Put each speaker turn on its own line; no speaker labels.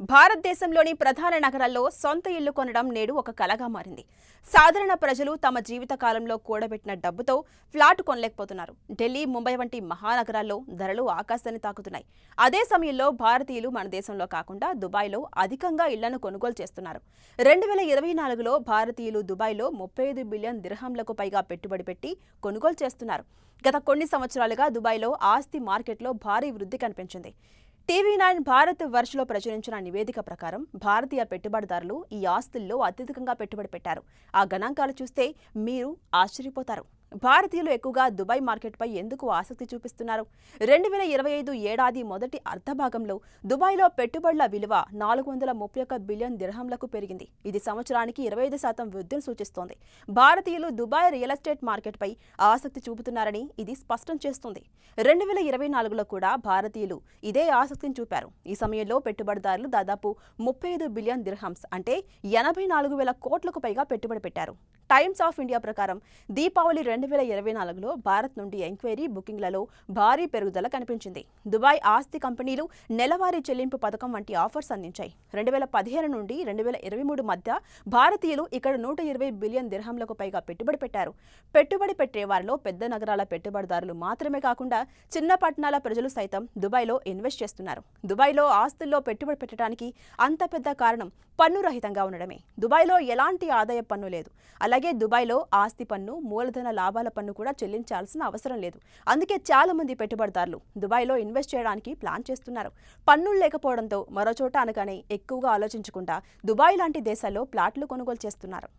భారతదేశంలోని ప్రధాన నగరాల్లో సొంత ఇల్లు కొనడం నేడు ఒక కలగా మారింది. సాధారణ ప్రజలు తమ జీవిత కాలంలో కూడబెట్టిన డబ్బుతో ఫ్లాట్ కొనలేకపోతున్నారు. ఢిల్లీ ముంబై వంటి మహానగరాల్లో ధరలు ఆకాశాన్ని తాకుతున్నాయి. అదే సమయంలో భారతీయులు మన దేశంలో కాకుండా దుబాయ్లో అధికంగా ఇళ్ళను కొనుగోలు చేస్తున్నారు. రెండు వేల ఇరవై నాలుగులో భారతీయులు దుబాయ్లో ముప్పై ఐదు బిలియన్ దిర్హంలకు పైగా పెట్టుబడి పెట్టి కొనుగోలు చేస్తున్నారు. గత కొన్ని సంవత్సరాలుగా దుబాయ్లో ఆస్తి మార్కెట్లో భారీ వృద్ధి కనిపించింది. టీవీ నైన్ భారత్ వర్షలో ప్రచురించిన నివేదిక ప్రకారం భారతీయ పెట్టుబడిదారులు ఈ ఆస్తుల్లో అత్యధికంగా పెట్టుబడి పెట్టారు. ఆ గణాంకాలు చూస్తే మీరు ఆశ్చర్యపోతారు. భారతీయులు ఎక్కువగా దుబాయ్ మార్కెట్పై ఎందుకు ఆసక్తి చూపిస్తున్నారు? రెండు వేల ఇరవై ఐదు ఏడాది మొదటి అర్ధభాగంలో దుబాయ్లో పెట్టుబడుల విలువ నాలుగు వందల ముప్పై ఒక్క బిలియన్ దిర్హంలకు పెరిగింది. ఇది సంవత్సరానికి ఇరవై ఐదు శాతం వృద్ధిని సూచిస్తోంది. భారతీయులు దుబాయ్ రియల్ ఎస్టేట్ మార్కెట్పై ఆసక్తి చూపుతున్నారని ఇది స్పష్టం చేస్తుంది. రెండు వేల ఇరవై నాలుగులో కూడా భారతీయులు ఇదే ఆసక్తిని చూపారు. ఈ సమయంలో పెట్టుబడిదారులు దాదాపు ముప్పై ఐదు బిలియన్ దిర్హమ్స్ అంటే ఎనభై నాలుగు వేల కోట్లకు పైగా పెట్టుబడి పెట్టారు. టైమ్స్ ఆఫ్ ఇండియా ప్రకారం దీపావళి రెండు వేల ఇరవై నాలుగులో భారత్ నుండి ఎంక్వైరీ బుకింగ్లలో భారీ పెరుగుదల కనిపించింది. దుబాయ్ ఆస్తి కంపెనీలు నెలవారీ చెల్లింపు పథకం వంటి ఆఫర్స్ అందించాయి. రెండు వేల పదిహేను నుండి రెండు వేల ఇరవై మూడు మధ్య భారతీయులు ఇక్కడ నూట ఇరవై బిలియన్ దిర్హంలకు పైగా పెట్టుబడి పెట్టారు. పెట్టుబడి పెట్టే వారిలో పెద్ద నగరాల పెట్టుబడిదారులు మాత్రమే కాకుండా చిన్న పట్టణాల ప్రజలు సైతం దుబాయ్లో ఇన్వెస్ట్ చేస్తున్నారు. దుబాయ్లో ఆస్తుల్లో పెట్టుబడి పెట్టడానికి అంత పెద్ద కారణం పన్ను రహితంగా ఉండడమే. దుబాయ్లో ఎలాంటి ఆదాయ పన్ను లేదు. అలాగే దుబాయ్లో ఆస్తి పన్ను మూలధన లాభాల పన్ను కూడా చెల్లించాల్సిన అవసరం లేదు. అందుకే చాలా మంది పెట్టుబడిదారులు దుబాయ్లో ఇన్వెస్ట్ చేయడానికి ప్లాన్ చేస్తున్నారు. పన్నులు లేకపోవడంతో మరో చోట అనగానే ఎక్కువగా ఆలోచించకుండా దుబాయ్ లాంటి దేశాల్లో ప్లాట్లు కొనుగోలు చేస్తున్నారు.